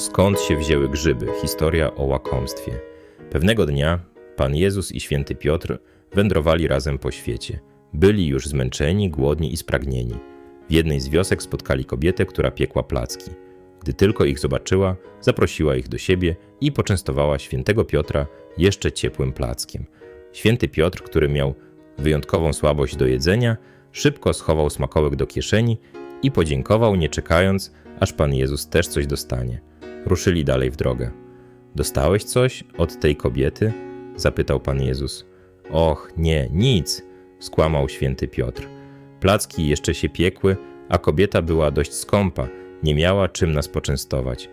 Skąd się wzięły grzyby? Historia o łakomstwie. Pewnego dnia Pan Jezus i święty Piotr wędrowali razem po świecie. Byli już zmęczeni, głodni i spragnieni. W jednej z wiosek spotkali kobietę, która piekła placki. Gdy tylko ich zobaczyła, zaprosiła ich do siebie i poczęstowała świętego Piotra jeszcze ciepłym plackiem. Święty Piotr, który miał wyjątkową słabość do jedzenia, szybko schował smakołek do kieszeni i podziękował, nie czekając, aż Pan Jezus też coś dostanie. Ruszyli dalej w drogę. Dostałeś coś od tej kobiety? zapytał Pan Jezus. Och, nie, nic, skłamał święty Piotr. Placki jeszcze się piekły, a kobieta była dość skąpa, nie miała czym nas poczęstować.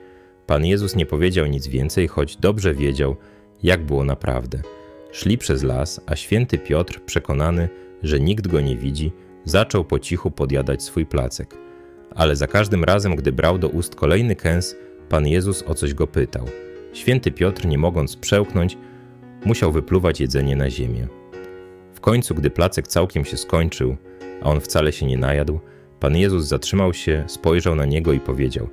Pan Jezus nie powiedział nic więcej, choć dobrze wiedział, jak było naprawdę. Szli przez las, a święty Piotr, przekonany, że nikt go nie widzi, zaczął po cichu podjadać swój placek. Ale za każdym razem, gdy brał do ust kolejny kęs, Pan Jezus o coś go pytał. Święty Piotr, nie mogąc przełknąć, musiał wypluwać jedzenie na ziemię. W końcu, gdy placek całkiem się skończył, a on wcale się nie najadł, Pan Jezus zatrzymał się, spojrzał na niego i powiedział: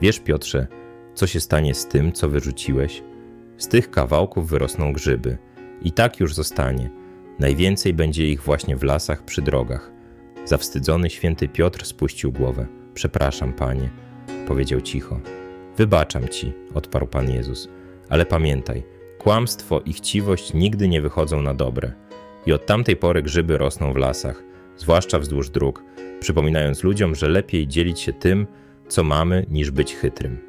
Wiesz, Piotrze, co się stanie z tym, co wyrzuciłeś? Z tych kawałków wyrosną grzyby. I tak już zostanie. Najwięcej będzie ich właśnie w lasach przy drogach. Zawstydzony święty Piotr spuścił głowę. Przepraszam, panie, powiedział cicho. Wybaczam ci, odparł pan Jezus. Ale pamiętaj, kłamstwo i chciwość nigdy nie wychodzą na dobre. I od tamtej pory grzyby rosną w lasach, zwłaszcza wzdłuż dróg, przypominając ludziom, że lepiej dzielić się tym, co mamy, niż być chytrym.